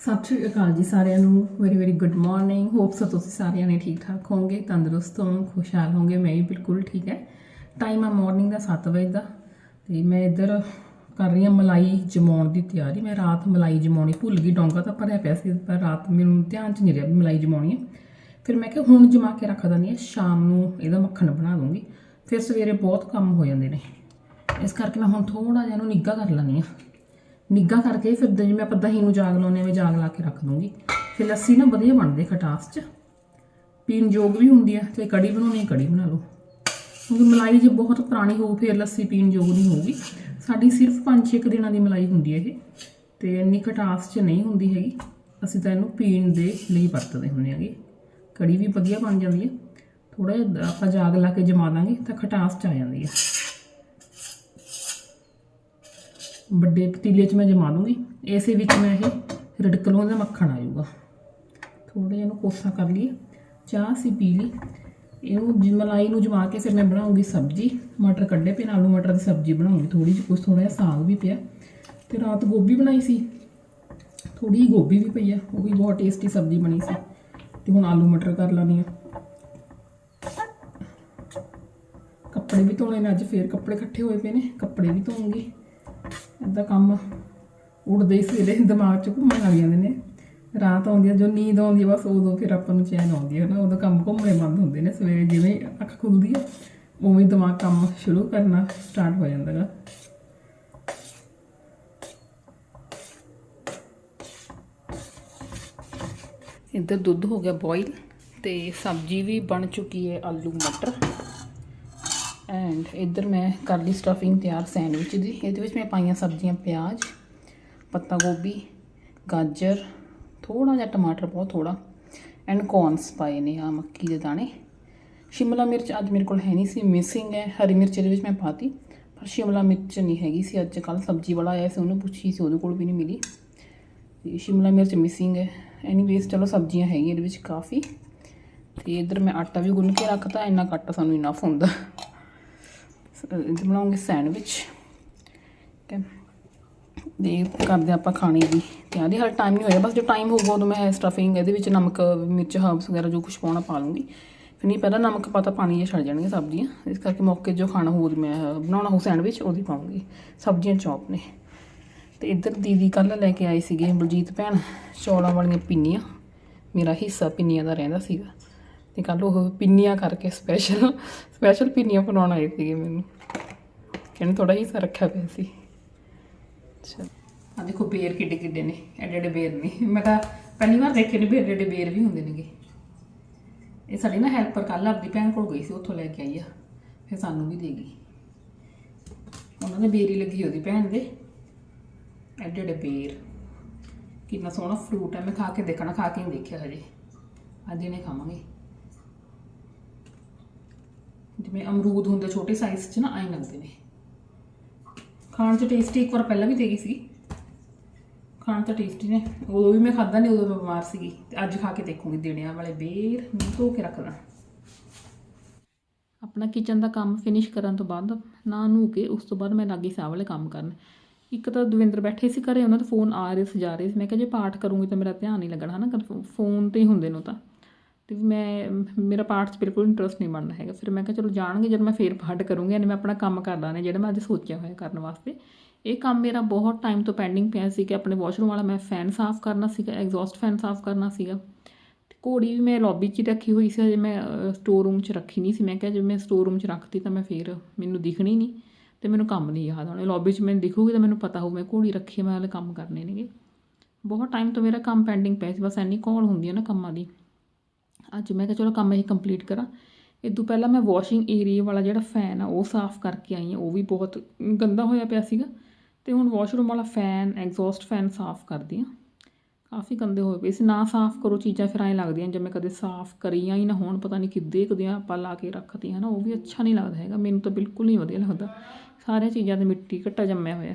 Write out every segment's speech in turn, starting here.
ਸਤਿ ਸ਼੍ਰੀ ਅਕਾਲ ਜੀ ਸਾਰਿਆਂ ਨੂੰ। Very very good morning hopes ਤੁਸੀਂ ਸਾਰਿਆਂ ਨੇ ਠੀਕ ਠਾਕ ਹੋਵੋਗੇ, ਤੰਦਰੁਸਤ ਹੋਵੋਗੇ, ਖੁਸ਼ਹਾਲ ਹੋਵੋਗੇ। ਮੈਂ ਵੀ ਬਿਲਕੁਲ ਠੀਕ ਹੈ। ਟਾਈਮ ਆ ਮਾਰਨਿੰਗ ਦਾ 7 ਵਜੇ ਦਾ। ਤੇ ਮੈਂ ਇੱਧਰ ਕਰ ਰਹੀ ਹਾਂ ਮਲਾਈ ਜਮਾਉਣ ਦੀ ਤਿਆਰੀ। ਮੈਂ ਰਾਤ ਮਲਾਈ ਜਮਾਉਣੀ ਭੁੱਲ ਗਈ, ਡੋਂਗਾ ਤਾਂ ਭਰਿਆ ਪਿਆ ਸੀ, ਪਰ ਰਾਤ ਮੈਨੂੰ ਧਿਆਨ 'ਚ ਨਹੀਂ ਰਿਹਾ ਵੀ ਮਲਾਈ ਜਮਾਉਣੀ ਹੈ। ਫਿਰ ਮੈਂ ਕਿਹਾ ਹੁਣ ਜਮਾ ਕੇ ਰੱਖ ਦਿੰਦੀ ਹਾਂ, ਸ਼ਾਮ ਨੂੰ ਇਹਦਾ ਮੱਖਣ ਬਣਾ ਦੂੰਗੀ। ਫਿਰ ਸਵੇਰੇ ਬਹੁਤ ਕੰਮ ਹੋ ਜਾਂਦੇ ਨੇ। ਇਸ ਕਰਕੇ ਮੈਂ ਹੁਣ ਥੋੜਾ ਜਿਹਾ ਇਹਨੂੰ ਨਿੱਘਾ ਕਰ ਲੈਂਦੀ ਹਾਂ। ਨਿੱਘਾ ਕਰਕੇ ਫਿਰ ਜਿਵੇਂ ਆਪਾਂ ਦਹੀਂ ਨੂੰ ਜਾਗ ਲਾਉਂਦੇ ਹਾਂ ਜਾਗ ਲਾ ਕੇ ਰੱਖ ਦੂੰਗੀ। ਫਿਰ ਲੱਸੀ ਨਾ ਵਧੀਆ ਬਣਦੀ ਖਟਾਸ 'ਚ। ਪੀਣ ਯੋਗ ਵੀ ਹੁੰਦੀ ਹੈ ਤੇ ਕੜੀ ਬਣਾਉਣੀ ਹੈ ਕੜੀ ਬਣਾ ਲਓ। ਕਿਉਂਕਿ ਮਲਾਈ ਜੇ ਬਹੁਤ ਪੁਰਾਣੀ ਹੋਊ, ਫਿਰ ਲੱਸੀ ਪੀਣ ਯੋਗ ਨਹੀਂ ਹੋਊਗੀ। ਸਾਡੀ ਸਿਰਫ 5-6 ਦਿਨਾਂ ਦੀ ਮਲਾਈ ਹੁੰਦੀ ਹੈ ਇਹ, ਤੇ ਇੰਨੀ ਖਟਾਸ 'ਚ ਨਹੀਂ ਹੁੰਦੀ ਹੈਗੀ। ਅਸੀਂ ਤਾਂ ਇਹਨੂੰ ਪੀਣ ਦੇ ਲਈ ਵਰਤਦੇ ਹੁੰਦੇ ਹੈਗੇ। ਕੜੀ ਵੀ ਵਧੀਆ ਬਣ ਜਾਂਦੀ ਹੈ ਥੋੜਾ ਜਿਹਾ ਆਪਾਂ ਜਾਗ ਲਾ ਕੇ ਜਮਾ ਦਾਂਗੇ, ਤਾਂ ਖਟਾਸ 'ਚ ਆ ਜਾਂਦੀ ਹੈ ਵੱਡੇ ਪਤੀਲੇ 'ਚ ਮੈਂ ਜਮਾ ਲੂੰਗੀ ਇਸੇ ਵਿੱਚ ਮੈਂ ਇਹ ਰਿੜਕ ਲਵਾਂ ਦਾ ਮੱਖਣ ਆ ਜਾਊਗਾ। ਥੋੜਾ ਜਿਹਾ ਇਹਨੂੰ ਕੋਸਾ ਕਰ ਲਈਏ। ਚਾਹ ਸੀ ਪੀ ਲਈ। ਇਹਨੂੰ ਜਿ- ਮਲਾਈ ਨੂੰ ਜਮਾ ਕੇ ਫਿਰ ਮੈਂ ਬਣਾਉਂਗੀ ਸਬਜ਼ੀ। ਮਟਰ ਕੱਢੇ ਪਏ ਨੇ, ਆਲੂ ਮਟਰ ਦੀ ਸਬਜ਼ੀ ਬਣਾਉਂਗੀ ਥੋੜੀ ਜਿਹੀ ਕੁਝ ਥੋੜਾ ਜਿਹਾ ਸਾਗ ਵੀ ਪਿਆ। ਤੇ ਰਾਤ ਗੋਭੀ ਬਣਾਈ ਸੀ। ਥੋੜੀ ਜਿਹੀ ਗੋਭੀ ਵੀ ਪਈ ਆ, ਉਹ ਵੀ ਬਹੁਤ ਟੇਸਟੀ ਸਬਜ਼ੀ ਬਣੀ ਸੀ। ਤੇ ਹੁਣ ਆਲੂ ਮਟਰ ਕਰ ਲਾਨੀ ਆ ਕੱਪੜੇ ਵੀ ਧੋਣੇ ਨੇ ਅੱਜ, ਫੇਰ ਕੱਪੜੇ ਇਕੱਠੇ ਹੋਏ ਪਏ ਨੇ, ਕੱਪੜੇ ਵੀ ਧੋਉਂਗੀ ਏਦਾਂ ਕੰਮ ਉੱਡਦੇ ਹੀ ਸਵੇਰੇ ਦਿਮਾਗ 'ਚ ਘੁੰਮਣ ਲੱਗ ਜਾਂਦੇ ਨੇ। ਰਾਤ ਆਉਂਦੀ ਹੈ ਜੋ ਨੀਂਦ ਆਉਂਦੀ ਹੈ ਬਸ ਉਦੋਂ ਫਿਰ ਆਪਾਂ ਨੂੰ ਚੈਨ ਆਉਂਦੀ ਹੈ ਨਾ ਉਦੋਂ ਕੰਮ ਘੁੰਮਣੇ ਬੰਦ ਹੁੰਦੇ ਨੇ ਸਵੇਰੇ, ਜਿਵੇਂ ਅੱਖ ਖੁੱਲਦੀ ਹੈ ਉਵੇਂ ਦਿਮਾਗ ਕੰਮ ਸ਼ੁਰੂ ਕਰਨਾ ਸਟਾਰਟ ਹੋ ਜਾਂਦਾ ਗਾ। ਇੱਧਰ ਦੁੱਧ ਹੋ ਗਿਆ ਬੋਇਲ ਤੇ ਸਬਜ਼ੀ ਵੀ ਬਣ ਚੁੱਕੀ ਹੈ ਆਲੂ ਮਟਰ। ਐਂਡ ਇੱਧਰ ਮੈਂ ਕਰ ਲਈ ਸਟਫਿੰਗ ਤਿਆਰ ਸੈਂਡਵਿਚ ਦੀ। ਇਹਦੇ ਵਿੱਚ ਮੈਂ ਪਾਈਆਂ ਸਬਜ਼ੀਆਂ ਪਿਆਜ਼, ਪੱਤਾ ਗੋਭੀ, ਗਾਜਰ ਥੋੜਾ ਜਿਹਾ ਟਮਾਟਰ ਬਹੁਤ ਥੋੜਾ ਐਂਡ ਕੌਰਨਸ ਪਾਏ ਨੇ ਆ ਮੱਕੀ ਦੇ ਦਾਣੇ। ਸ਼ਿਮਲਾ ਮਿਰਚ ਅੱਜ ਮੇਰੇ ਕੋਲ ਹੈ ਨਹੀਂ ਸੀ ਮਿਸਿੰਗ ਹੈ। ਹਰੀ ਮਿਰਚ ਇਹਦੇ ਵਿੱਚ ਮੈਂ ਪਾਤੀ, ਪਰ ਸ਼ਿਮਲਾ ਮਿਰਚ ਨਹੀਂ ਹੈਗੀ ਸੀ। ਅੱਜ ਕੱਲ ਸਬਜ਼ੀ ਵਾਲਾ ਆਇਆ ਸੀ, ਉਹਨੂੰ ਪੁੱਛੀ ਸੀ, ਉਹਦੇ ਕੋਲ ਵੀ ਨਹੀਂ ਮਿਲੀ। ਤੇ ਸ਼ਿਮਲਾ ਮਿਰਚ ਮਿਸਿੰਗ ਹੈ। ਐਨੀਵੇਜ਼ ਚਲੋ ਸਬਜ਼ੀਆਂ ਹੈਗੀਆਂ ਇਹਦੇ ਵਿੱਚ ਕਾਫੀ। ਤੇ ਇੱਧਰ ਮੈਂ ਆਟਾ ਵੀ ਗੁੰਨ ਕੇ ਰੱਖਤਾ, ਇੰਨਾ ਕੱਟ ਸਾਨੂੰ ਇਨਫ ਹੁੰਦਾ। ਬਣਾਉਂਗੇ ਸੈਂਡਵਿਚ। ਠੀਕ ਹੈ। ਦੇ ਕਰਦੇ ਆਪਾਂ ਖਾਣੇ ਦੀ ਤਿਆਰੀ। ਹਾਲ ਟਾਈਮ ਨਹੀਂ ਹੋਇਆ। ਬਸ ਜੋ ਟਾਈਮ ਹੋਊਗਾ ਉਦੋਂ ਮੈਂ ਸਟਫਿੰਗ ਇਹਦੇ ਵਿੱਚ ਨਮਕ, ਮਿਰਚ ਹਰਬਸ ਵਗੈਰਾ ਜੋ ਕੁਝ ਪਾਉਣਾ ਪਾ ਲੂੰਗੀ ਫਿਰ ਨਹੀਂ ਪਹਿਲਾਂ ਨਮਕ ਪਾਤਾ ਪਾਣੀ ਜਿਹਾ ਛੱਡ ਜਾਣਗੇ ਸਬਜ਼ੀਆਂ। ਇਸ ਕਰਕੇ ਮੌਕੇ ਜੋ ਖਾਣਾ ਹੋਊ ਮੈਂ ਬਣਾਉਣਾ ਹੋ ਸੈਂਡਵਿਚ, ਉਹਦੀ ਪਾਉਂਗੀ। ਸਬਜ਼ੀਆਂ ਚੌਪ ਨੇ। ਤੇ ਇੱਧਰ ਦੀਦੀ ਕੱਲ ਲੈ ਕੇ ਆਈ ਸੀਗੇ ਬਲਜੀਤ ਭੈਣ, ਚੌਲਾਂ ਵਾਲੀਆਂ ਪਿੰਨੀਆਂ। ਮੇਰਾ ਹਿੱਸਾ ਪਿੰਨੀਆਂ ਦਾ ਰਹਿੰਦਾ ਸੀਗਾ। ਤੇ ਕੱਲ ਉਹ ਪਿੰਨੀਆਂ ਕਰਕੇ ਸਪੈਸ਼ਲ ਸਪੈਸ਼ਲ ਪਿੰਨੀਆਂ ਬਣਾਉਣ ਆਏ ਸੀਗੇ ਮੈਨੂੰ। ਕਹਿੰਦੇ ਥੋੜਾ ਹਿੱਸਾ ਰੱਖਿਆ ਪਿਆ ਸੀ। ਅੱਛਾ। ਆ ਦੇਖੋ ਬੇਰ ਕਿੱਡੇ ਕਿੱਡੇ ਨੇ ਐਡੇ ਐਡੇ ਬੇਰ ਨੇ। ਮੈਂ ਤਾਂ ਪਹਿਲੀ ਵਾਰ ਦੇਖੇ ਨੇ ਬੇਰ ਐਡੇ ਐਡੇ ਬੇਰ ਵੀ ਹੁੰਦੇ ਨੇਗੇ। ਇਹ ਸਾਡੀ ਨਾ ਹੈਲਪਰ ਕੱਲ ਆਪਦੀ ਭੈਣ ਕੋਲ ਗਈ ਸੀ ਉੱਥੋਂ ਲੈ ਕੇ ਆਈ ਆ ਫਿਰ ਸਾਨੂੰ ਵੀ ਦੇ ਗਈ। ਉਹਨਾਂ ਦੇ ਬੇਰੀ ਲੱਗੀ ਉਹਦੀ ਭੈਣ ਦੇ। ਐਡੇ ਐਡੇ ਬੇਰ। ਕਿੰਨਾ ਸੋਹਣਾ ਫਰੂਟ ਹੈ ਮੈਂ ਖਾ ਕੇ ਦੇਖਣਾ ਖਾ ਕੇ ਨਹੀਂ ਦੇਖਿਆ ਹਜੇ। ਅੱਜ ਇਹਨੇ ਖਾਵਾਂਗੇ। ਜਿਵੇਂ ਅਮਰੂਦ ਹੁੰਦੇ ਛੋਟੇ ਸਾਈਜ਼ 'ਚ ਨਾ ਐਂ ਲੱਗਦੇ ਨੇ। ਖਾਣ 'ਚ ਟੇਸਟੀ ਇੱਕ ਵਾਰ ਪਹਿਲਾਂ ਵੀ ਦੇ ਗਈ ਸੀ ਖਾਣ ਤਾਂ ਟੇਸਟੀ ਨੇ। ਉਦੋਂ ਵੀ ਮੈਂ ਖਾਦਾ ਨਹੀਂ ਉਦੋਂ ਮੈਂ ਬਿਮਾਰ ਸੀਗੀ। ਤੇ ਅੱਜ ਖਾ ਕੇ ਦੇਖੂੰਗੀ ਦੇਣਿਆਂ ਵਾਲੇ ਬੇਰ ਨੂੰ ਧੋ ਕੇ ਰੱਖਦਾ ਆਪਣਾ ਕਿਚਨ ਦਾ ਕੰਮ ਫਿਨਿਸ਼ ਕਰਨ ਤੋਂ ਬਾਅਦ ਨਾ ਨੂੰ ਕੇ ਉਸ ਤੋਂ ਬਾਅਦ ਮੈਂ ਲਾਗੀ ਸਾਹ ਵਾਲੇ ਕੰਮ ਕਰਨ। ਇੱਕ ਤਾਂ ਦਵਿੰਦਰ ਬੈਠੇ ਸੀ ਘਰੇ, ਉਹਨਾਂ ਦਾ ਫੋਨ ਆ ਰਹੇ ਸੀ, ਜਾ ਰਹੇ ਸੀ। ਮੈਂ ਕਿਹਾ ਜੇ ਪਾਠ ਕਰੂੰਗੀ ਤਾਂ ਮੇਰਾ ਧਿਆਨ ਨਹੀਂ ਲੱਗਣਾ, ਹਨਾ? ਫੋਨ ਤੇ ਹੀ ਹੁੰਦੇ ਨੂੰ ਤਾਂ। ਤੇ ਮੈਂ, ਮੇਰਾ ਪਾਠ 'ਚ ਬਿਲਕੁਲ ਇੰਟਰਸਟ ਨਹੀਂ ਬਣਦਾ ਹੈਗਾ। ਫਿਰ ਮੈਂ ਕਿਹਾ ਚਲੋ ਜਾਣਗੇ, ਜਦ ਮੈਂ ਫੇਰ ਪਾਠ ਕਰੂੰਗੀ ਐਨੇ ਮੈਂ ਆਪਣਾ ਕੰਮ ਕਰ ਲਾਣੇ ਜਿਹੜਾ ਮੈਂ ਅੱਜ ਸੋਚਿਆ ਹੋਇਆ ਕਰਨ ਵਾਸਤੇ। ਇਹ ਕੰਮ ਮੇਰਾ ਬਹੁਤ ਟਾਈਮ ਤੋਂ ਪੈਂਡਿੰਗ ਪਿਆ ਸੀ ਕਿ ਆਪਣੇ ਵਾਸ਼ਰੂਮ ਵਾਲਾ ਮੈਂ ਫੈਨ ਸਾਫ਼ ਕਰਨਾ ਸੀਗਾ ਐਗਜ਼ੌਸਟ ਫੈਨ ਸਾਫ਼ ਕਰਨਾ ਸੀਗਾ। ਤੇ ਘੋੜੀ ਵੀ ਮੈਂ ਲੌਬੀ 'ਚ ਹੀ ਰੱਖੀ ਹੋਈ ਸੀ, ਹਜੇ ਮੈਂ ਸਟੋਰ ਰੂਮ 'ਚ ਰੱਖੀ ਨਹੀਂ ਸੀ। ਮੈਂ ਕਿਹਾ ਜੇ ਮੈਂ ਸਟੋਰ ਰੂਮ 'ਚ ਰੱਖਤੀ ਤਾਂ ਮੈਂ ਫੇਰ ਮੈਨੂੰ ਦਿਖਣੀ ਨਹੀਂ ਤੇ ਮੈਨੂੰ ਕੰਮ ਨਹੀਂ ਯਾਦ ਆਉਣਾ। ਲੌਬੀ 'ਚ ਮੈਨੂੰ ਦਿਖੂਗੀ ਤਾਂ ਮੈਨੂੰ ਪਤਾ ਹੋਊ ਮੈਂ ਘੋੜੀ ਰੱਖੀ ਮੈਂ ਹਲੇ ਕੰਮ ਕਰਨੇ ਨੇਗੇ। ਬਹੁਤ ਟਾਈਮ ਤੋਂ ਮੇਰਾ ਕੰਮ ਪੈਂਡਿੰਗ ਪਿਆ ਸੀ, ਬਸ ਐਨੀ ਕਾਲ ਹੁੰਦੀ ਹੈ ਨਾ ਕੰਮਾਂ ਦੀ। ਅੱਜ ਮੈਂ ਕਿਹਾ ਚਲੋ ਕੰਮ ਇਹ ਕੰਪਲੀਟ ਕਰਾਂ। ਇਹ ਤੋਂ ਪਹਿਲਾਂ ਮੈਂ ਵਾਸ਼ਿੰਗ ਏਰੀਆ ਵਾਲਾ ਜਿਹੜਾ ਫੈਨ ਆ, ਉਹ ਸਾਫ਼ ਕਰਕੇ ਆਈ ਹਾਂ। ਉਹ ਵੀ ਬਹੁਤ ਗੰਦਾ ਹੋਇਆ ਪਿਆ ਸੀਗਾ। ਤੇ ਹੁਣ ਵਾਸ਼ਰੂਮ ਵਾਲਾ ਫੈਨ ਐਗਜ਼ੌਸਟ ਫੈਨ ਸਾਫ਼ ਕਰਦੀ ਹਾਂ। ਕਾਫੀ ਗੰਦੇ ਹੋਏ ਪਏ ਸੀ। ਨਾ ਸਾਫ਼ ਕਰੋ, ਚੀਜ਼ਾਂ ਫਿਰ ਐਂ ਲੱਗਦੀਆਂ ਜਿਵੇਂ ਕਦੇ ਸਾਫ਼ ਕਰੀਆਂ ਹੀ ਨਾ ਹੋਣ, ਪਤਾ ਨਹੀਂ ਕਿੱਦੇ ਕਦੀਆਂ ਆਪਾਂ ਲਾ ਕੇ ਰੱਖਦੇ ਨਾ ਉਹ ਵੀ ਅੱਛਾ ਨਹੀਂ ਲੱਗਦਾ ਹੈਗਾ। ਮੈਨੂੰ ਤਾਂ ਬਿਲਕੁਲ ਨਹੀਂ ਵਧੀਆ ਲੱਗਦਾ। ਸਾਰੀਆਂ ਚੀਜ਼ਾਂ ਤੇ ਮਿੱਟੀ ਘੱਟਾ ਜੰਮਿਆ ਹੋਇਆ।